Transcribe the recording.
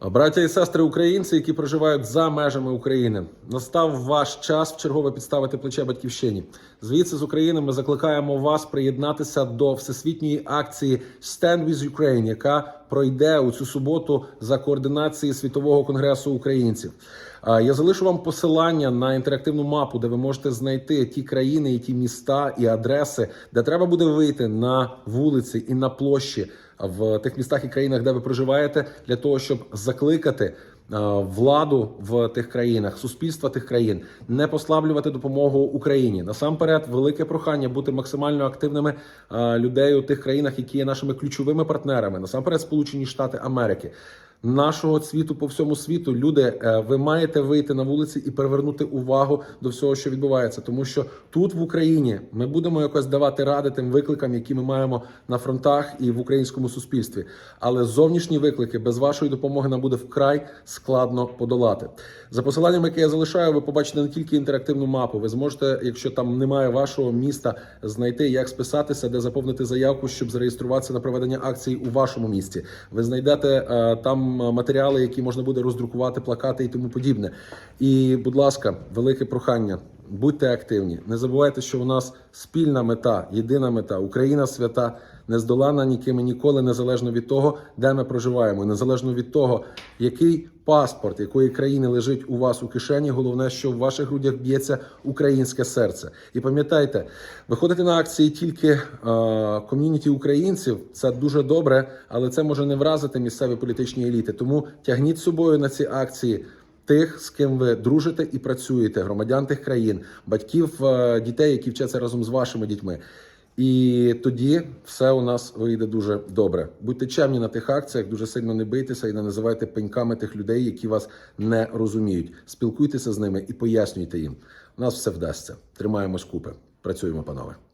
Браття і сестри українці, які проживають за межами України, настав ваш час в чергове підставити плече батьківщині. Звідси з України ми закликаємо вас приєднатися до всесвітньої акції «Stand with Ukraine», яка пройде у цю суботу за координації світового конгресу українців. Я залишу вам посилання на інтерактивну мапу, де ви можете знайти ті країни, і ті міста і адреси, де треба буде вийти на вулиці і на площі в тих містах і країнах, де ви проживаєте, для того, щоб закликати владу в тих країнах, суспільства тих країн, не послаблювати допомогу Україні. Насамперед, велике прохання бути максимально активними е, людей у тих країнах, які є нашими ключовими партнерами. Насамперед, Сполучені Штати Америки. Нашого світу по всьому світу люди, е, ви маєте вийти на вулиці і привернути увагу до всього, що відбувається, тому що тут в Україні ми будемо якось давати ради тим викликам, які ми маємо на фронтах і в українському суспільстві. Але зовнішні виклики без вашої допомоги нам буде вкрай складно подолати. За посиланням, яке я залишаю, ви побачите не тільки інтерактивну мапу. Ви зможете, якщо там немає вашого міста, знайти як списатися, де заповнити заявку, щоб зареєструватися на проведення акції у вашому місті. Ви знайдете е, там матеріали, які можна буде роздрукувати, плакати і тому подібне. І, будь ласка, велике прохання. Будьте активні, не забувайте, що у нас спільна мета, єдина мета Україна свята, не здолана ніким і ніколи, незалежно від того, де ми проживаємо, незалежно від того, який паспорт якої країни лежить у вас у кишені. Головне, що в ваших грудях б'ється українське серце. І пам'ятайте, виходити на акції тільки е, ком'юніті українців це дуже добре, але це може не вразити місцеві політичні еліти. Тому тягніть з собою на ці акції тих, з ким ви дружите і працюєте, громадян тих країн, батьків е, дітей, які вчаться разом з вашими дітьми. І тоді все у нас вийде дуже добре. Будьте чемні на тих акціях, дуже сильно не бийтеся і не називайте пеньками тих людей, які вас не розуміють. Спілкуйтеся з ними і пояснюйте їм. У нас все вдасться. Тримаємось купи. Працюємо, панове.